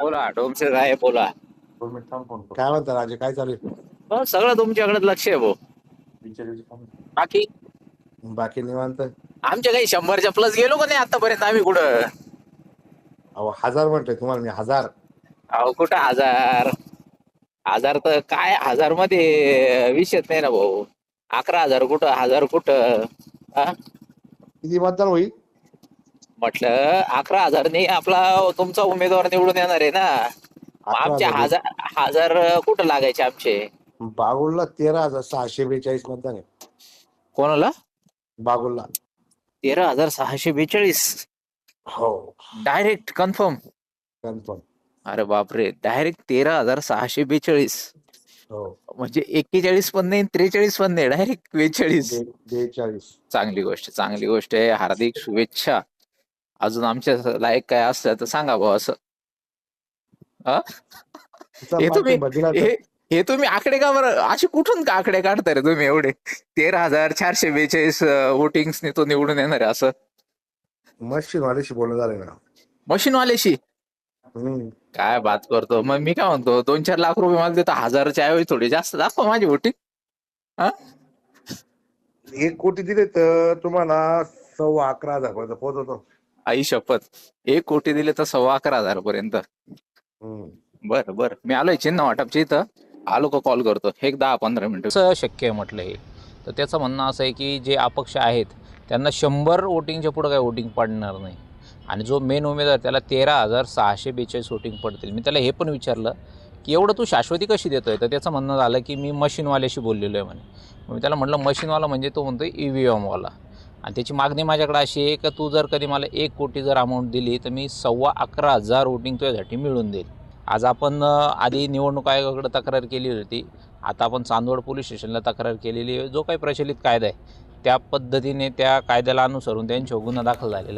बोला डोमसे काय बोला. दोन मिनिट थांब फोन करतो. काय म्हणता राजे काय चालू आहे? हो सगळं तुमच्याकडे लक्ष आहे भाऊ. विचारायचं. बाकी? बाकी निवांत? आमच्या काही शंभरच्या प्लस गेलो का नाही आतापर्यंत आम्ही कुठं? अहो हजार म्हणतोय तुम्हाला मी हजार. अहो कुठं हजार? हजार तर काय हजारमध्ये विषयच नाही ना भाऊ. अकरा हजार कुठं हजार कुठं? हा? किती मतदान होईल? म्हटलं अकरा हजार नाही आपला तुमचा उमेदवार निवडून येणार आहे ना. अकरा आमचे हजार. हजार हजार कुठं लागायचे आमचे? बागुलला तेरा हजार सहाशे बेचाळीस मतदान आहे. कोणाला? बागुलला. तेरा हजार सहाशे बेचाळीस. हो. Direct confirm. कन्फर्म. अरे बापरे डायरेक्ट तेरा हजार सहाशे बेचाळीस. हो. म्हणजे एक्केचाळीस पण नाही त्रेचाळीस पण नाही डायरेक्ट बेचाळीस. बे- बेचाळीस. चांगली गोष्ट चांगली गोष्ट आहे. हार्दिक शुभेच्छा. अजून आमच्या लायक काय असलं तर सांगा भाऊ असं. हा? हे तुम्ही हे तुम्ही आकडे का बरं? असे कुठून का आकडे काढताय रे तुम्ही एवढे? तेरा हजार चारशे बेचाळीस वोटिंग्सनी तो निवडून येणार आहे असं. मशीन वाल्याशी बोलणं झालं ना. मशीनवाल्याशी. काय बात करतो. मग मी काय म्हणतो दोन चार लाख रुपये मला देतो हजारच्या ऐवजी थोडी जास्त दाखवा माझी वोटिंग एक कोटी दिले तर तुम्हाला सव्वा अकरा हजार पर्यंत पोहोचवतो. आई शपथ. एक कोटी दिले तर सव्वा अकरा हजार पर्यंत. बरं बरं. मी आलोय चिन्ह वाटपच्या इथं. आलो का कॉल करतो. एक दहा पंधरा मिनिटं. शक्य आहे म्हटलं हे. तर त्याचं म्हणणं असं आहे की जे अपक्ष आहेत त्यांना शंभर वोटिंगच्या पुढं काही वोटिंग पडणार नाही. आणि जो मेन उमेदवार त्याला तेरा हजार सहाशे बेचाळीस वोटिंग पडतील. मी त्याला हे पण विचारलं की एवढं तू शाश्वती कशी देतोय? तर त्याचं म्हणणं झालं की मी मशीनवाल्याशी बोललेलो आहे म्हणे. मग मी त्याला म्हटलं मशीनवाला म्हणजे तो म्हणतो ई व्ही एमवाला आणि त्याची मागणी माझ्याकडे अशी आहे का तू जर कधी मला एक कोटी जर अमाऊंट दिली तर मी सव्वा अकरा हजार वोटिंग तुझ्यासाठी मिळून देईल. आज आपण आधी निवडणूक आयोगाकडे तक्रार केली होती. आता आपण चांदवड पोलीस स्टेशनला तक्रार केलेली आहे. जो काही प्रचलित कायदा आहे त्या पद्धतीने त्या कायद्याला अनुसरून त्यांच्यावर गुन्हा दाखल झालेला आहे.